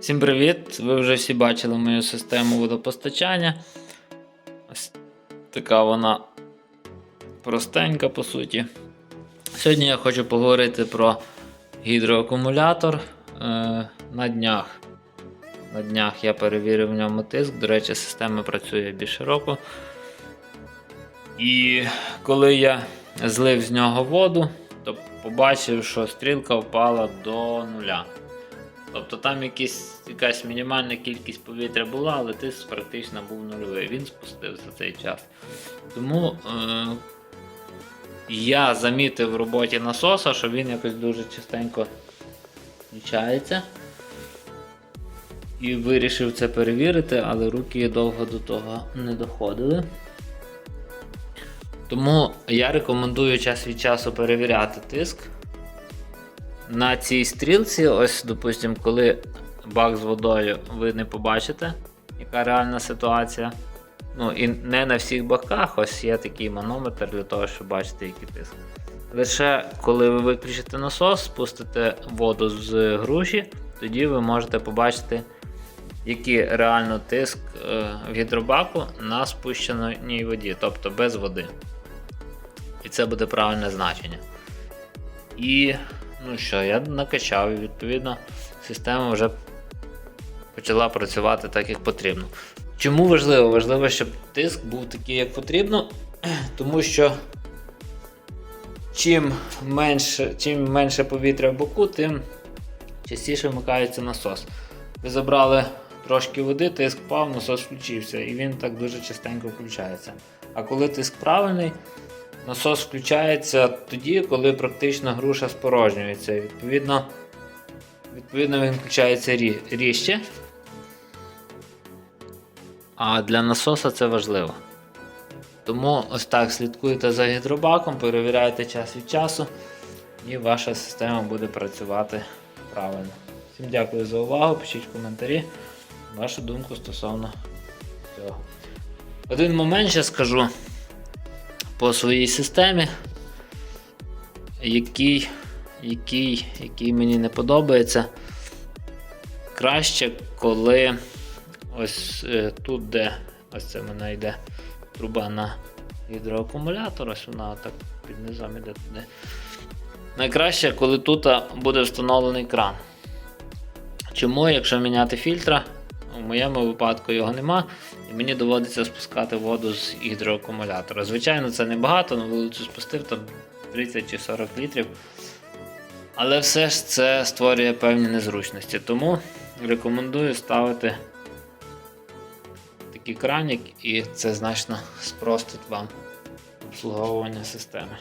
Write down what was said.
Всім привіт! Ви вже всі бачили мою систему водопостачання. Ось така вона простенька по суті. Сьогодні я хочу поговорити про гідроакумулятор е, на днях. На днях я перевірив в ньому тиск. До речі, система працює більше року. І коли я злив з нього воду, то побачив, що стрілка впала до нуля. Тобто там якісь, якась мінімальна кількість повітря була, але тиск практично був нульовий. Він спустився цей час. Тому е- я замітив в роботі насоса, що він якось дуже частенько включається. І вирішив це перевірити, але руки довго до того не доходили. Тому я рекомендую час від часу перевіряти тиск. На цій стрілці, ось, допустимо, коли бак з водою ви не побачите, яка реальна ситуація. Ну і не на всіх баках, ось є такий манометр для того, щоб бачити, який тиск. Лише коли ви виключите насос, спустите воду з груші, тоді ви можете побачити, який реально тиск е, в гідробаку на спущеній воді, тобто без води. І це буде правильне значення. І ну що, я накачав і відповідно система вже почала працювати так, як потрібно. Чому важливо? Важливо, щоб тиск був такий, як потрібно, тому що чим менше, чим менше повітря в боку, тим частіше вмикається насос. Ви забрали трошки води, тиск впав, насос включився, і він так дуже частенько включається. А коли тиск правильний, насос включається тоді, коли практично груша спорожнюється. Відповідно, відповідно він включається рі- ріжче. А для насоса це важливо. Тому ось так слідкуйте за гідробаком, перевіряйте час від часу, і ваша система буде працювати правильно. Всім дякую за увагу, пишіть коментарі, вашу думку стосовно цього. Один момент ще скажу по своїй системі, який, який, який мені не подобається. Краще, коли ось е, тут, де ось це в мене йде труба на гідроакумулятор, ось вона так під низом іде туди. Найкраще, коли тут буде встановлений кран. Чому, якщо міняти фільтра, у моєму випадку його нема, і мені доводиться спускати воду з гідроакумулятора. Звичайно, це небагато, на вулицю спустив там 30 чи 40 літрів. Але все ж це створює певні незручності. Тому рекомендую ставити такий кранік, і це значно спростить вам обслуговування системи.